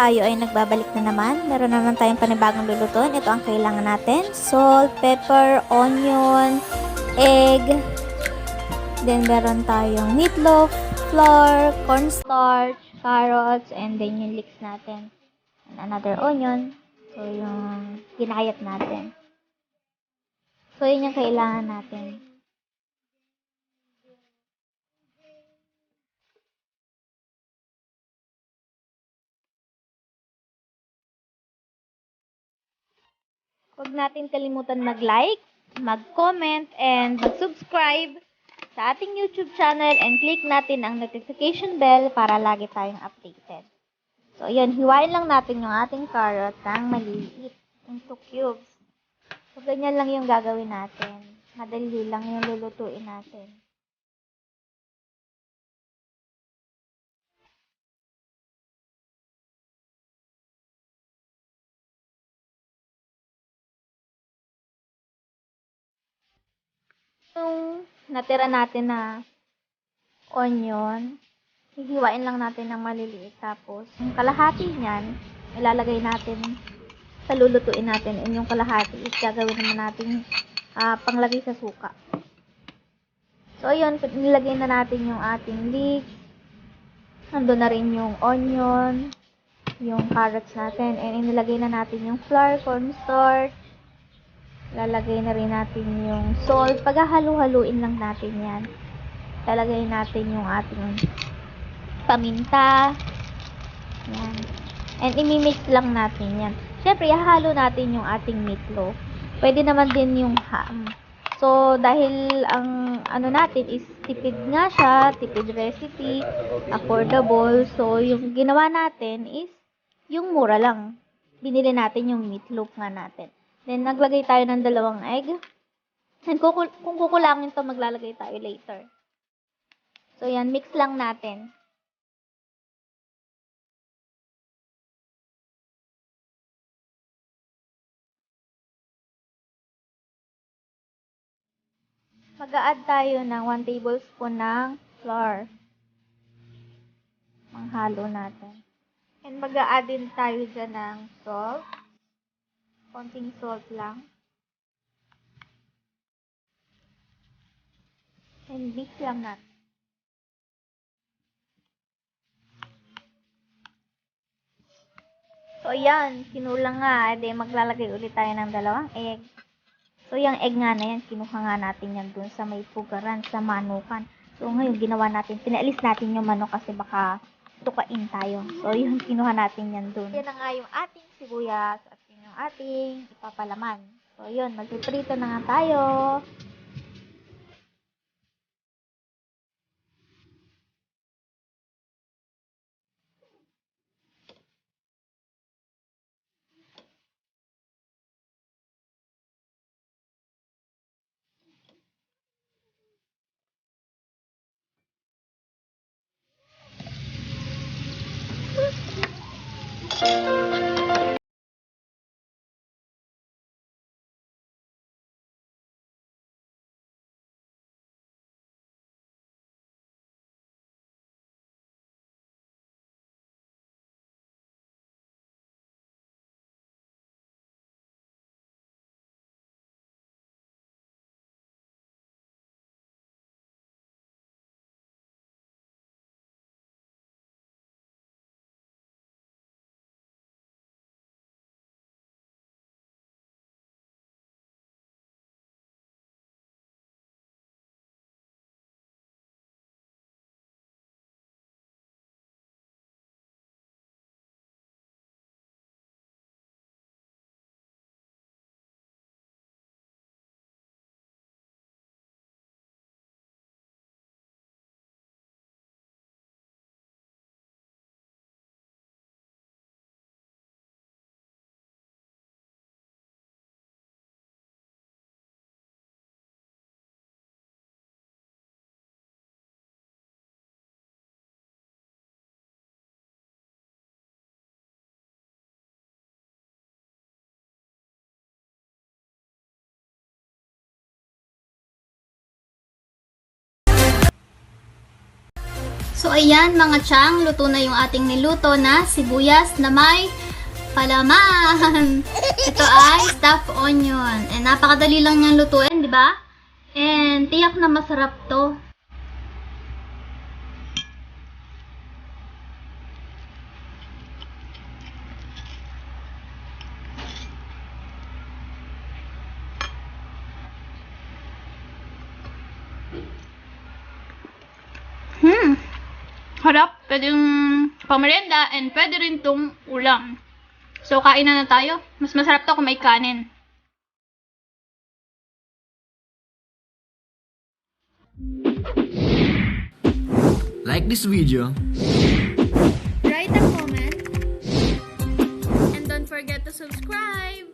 Tayo ay nagbabalik na naman. Meron naman tayong panibagong lulutuin. Ito ang kailangan natin. Salt, pepper, onion, egg. Then meron tayong meatloaf, flour, cornstarch, carrots, and then yung leeks natin. And another onion. So yung ginayat natin. So yun yung kailangan natin. Huwag natin kalimutan mag-like, mag-comment, and mag-subscribe sa ating YouTube channel and click natin ang notification bell para lagi tayong updated. So, yun, hiwain lang natin yung ating carrot ng maliit into cubes. So, ganyan lang yung gagawin natin. Madali lang yung lulutuin natin. Yung natira natin na onion, hihiwain lang natin ng maliliit. Tapos, yung kalahati niyan, ilalagay natin sa lulutuin natin. And yung kalahati is gagawin naman natin ah, panglagay sa suka. So, yun, nilagay na natin yung ating leeks. Nandun na rin yung onion, yung carrots natin, and inilagay na natin yung flour, cornstarch, Lalagay na rin natin yung salt. Paghahalu-haluin lang natin yan. Lalagay natin yung ating paminta. Yan. And imimix lang natin yan. Siyempre, ihahalo natin yung ating meatloaf. Pwede naman din yung ham. So, dahil ang ano natin is tipid nga siya, tipid recipe, affordable. So, yung ginawa natin is yung mura lang. Binili natin yung meatloaf nga natin. Then, naglagay tayo ng dalawang egg. And kukul kung kukulangin to, maglalagay tayo later. So, yan. Mix lang natin. Mag-a-add tayo ng 1 tablespoon ng flour. Manghalo natin. And mag-a-add din tayo dyan ng salt konting salt lang. And mix lang natin. So, ayan. Kinulang nga. Ede, maglalagay ulit tayo ng dalawang egg. So, yung egg nga na yan, kinuha nga natin yan dun sa may pugaran, sa manukan. So, ngayon, ginawa natin, pinalis natin yung manok kasi baka tukain tayo. So, yun, kinuha natin yan dun. Yan na nga yung ating sibuyas at ating ipapalaman. So, yun, magpiprito na nga tayo. So ayan mga chang, luto na yung ating niluto na sibuyas na may palaman. Ito ay stuffed onion. And napakadali lang niyang lutuin, di ba? And tiyak na masarap to. Harap. Pwede yung pamerienda and pwede rin tong ulam. So, kain na na tayo. Mas masarap to kung may kanin. Like this video, Write a comment. And don't forget to subscribe.